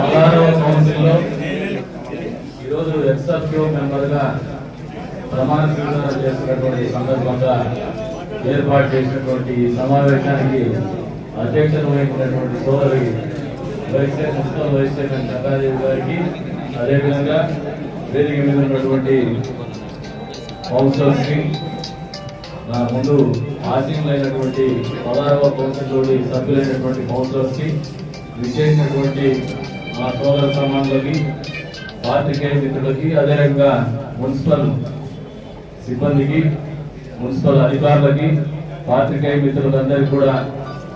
పదహారవ కౌన్సిల్లో ఈరోజు ఎక్సర్క్యూ మెంబర్గా ప్రమాణ స్వీకారం చేసినటువంటి సందర్భంగా ఏర్పాటు చేసినటువంటి సమావేశానికి అధ్యక్షత వహించినటువంటి సోదరి vice chair- municipal vice chairman Gangadevi గారికి అదేవిధంగా వేదిక మీద ఉన్నటువంటి కౌన్సిలర్స్కి నా ముందు ఆశీనులైనటువంటి పదహారవ కౌన్సిల్లోని సభ్యులైనటువంటి కౌన్సిలర్స్కి విశేషమైనటువంటి మా సోదర సమానులకి పాత్రికేయ మిత్రులకి అదేవిధంగా మున్సిపల్ సిబ్బందికి మున్సిపల్ అధికారులకి పాత్రికేయ మిత్రులందరికీ కూడా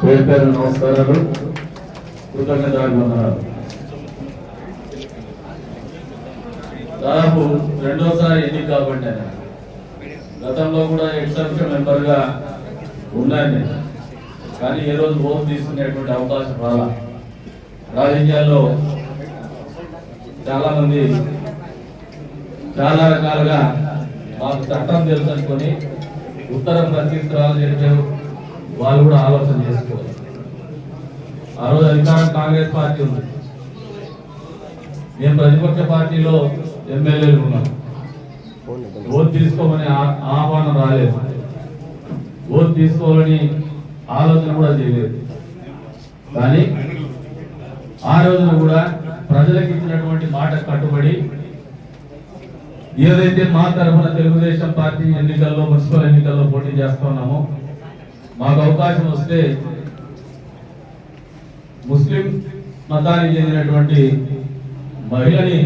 పేరు పేరు నమస్కారాలు. కృతజ్ఞతలు దాదాపు రెండోసారి ఎన్నిక కాబట్టి గతంలో కూడా ఎక్సెప్షన్ మెంబర్గా ఉన్నాయి ఉన్నాను కానీ ఏ రోజు ఓటు తీసుకునేటువంటి అవకాశం రాలా. రాజకీయాల్లో చాలా మంది చాలా రకాలుగా మాకు చట్టం తెలుసు అనుకొని ఉత్తరం ప్రత్యుత్తరాలు చెప్పారు. వాళ్ళు కూడా ఆలోచన చేసుకోవాలి. ఆ రోజు అధికారం కాంగ్రెస్ పార్టీ ఉంది. మేము ప్రతిపక్ష పార్టీలో ఎమ్మెల్యేలు ఉన్నాం. ఓటు తీసుకోమని ఆహ్వానం రాలేదు. ఓటు తీసుకోవాలని ఆలోచన కూడా చేయలేదు. కానీ ఆ రోజున కూడా ప్రజలకు ఇచ్చినటువంటి మాట కట్టుబడి ఏదైతే మా తరఫున తెలుగుదేశం పార్టీ ఎన్నికల్లో మున్సిపల్ ఎన్నికల్లో పోటీ చేస్తున్నామో మాకు అవకాశం వస్తే ముస్లిం మతానికి చెందినటువంటి మహిళని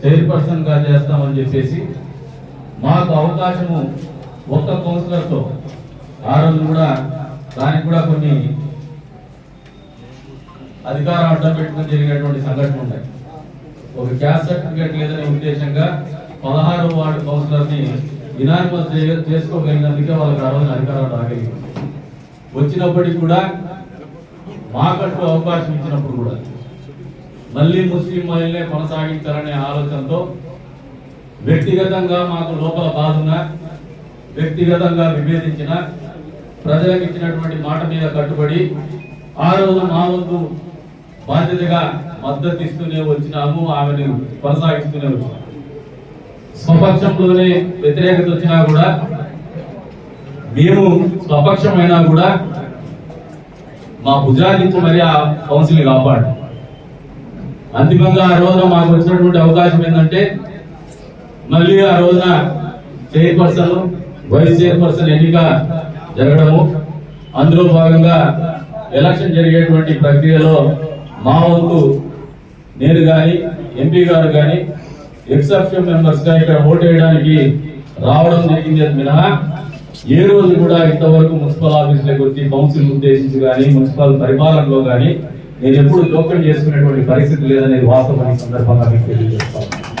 చైర్పర్సన్గా చేస్తామని చెప్పేసి మాకు అవకాశము ఒక్క కౌన్సిలర్తో ఆ రోజు కూడా దానికి కూడా కొన్ని అధికారం అడ్డం పెట్టుకుని జరిగినటువంటి సంఘటన ఉన్నాయి ఒక క్యాస్ట్ సర్టిఫికేట్ లేదనే ఉద్దేశంగా పదహారు వార్డు కౌన్సిలర్ని ఇనానిమస్ చేసుకోగలిగినందుకే వాళ్ళకి ఆ రోజున అధికారం రాగలిగింది వచ్చినప్పటికీ కూడా మాకంటూ అవకాశం ఇచ్చినప్పుడు కూడా మళ్ళీ ముస్లిం మహిళనే కొనసాగించాలనే ఆలోచనతో వ్యక్తిగతంగా మాకు లోపల బాధున్న వ్యక్తిగతంగా విభేదించిన ప్రజలకు ఇచ్చినటువంటి మాట మీద కట్టుబడి ఆ రోజు మా వంతు బాధ్యతగా మద్దతు ఇస్తూనే వచ్చినాము ఆమెను కొనసాగిస్తూనే వచ్చినాము. స్వపక్షంలోనే వ్యతిరేకత వచ్చినా కూడా మేము స్వపక్షమైనా కూడా మా భుజానికి మరి ఆ కౌన్సిల్ కాపాడు అంతిమంగా ఆ రోజున మాకు వచ్చినటువంటి అవకాశం ఏంటంటే మళ్ళీ ఆ రోజున చైర్పర్సన్ వైస్ చైర్పర్సన్ ఎన్నిక జరగడము. అందులో భాగంగా ఎలక్షన్ జరిగేటువంటి ప్రక్రియలో మా వంతు నేను కానీ ఎంపీ గారు కానీ ఎక్సెప్షన్ మెంబర్స్గా ఇక్కడ ఓటు వేయడానికి రావడం జరిగింది మినహా ఏ రోజు కూడా ఇంతవరకు మున్సిపల్ ఆఫీసులకు వచ్చి కౌన్సిల్ ఉద్దేశించి కానీ మున్సిపల్ పరిపాలనలో కానీ నేను ఎప్పుడు జోక్యం చేసుకునేటువంటి పరిస్థితి లేదనేది వాస్తవం సందర్భంగా మీకు తెలియజేస్తాను.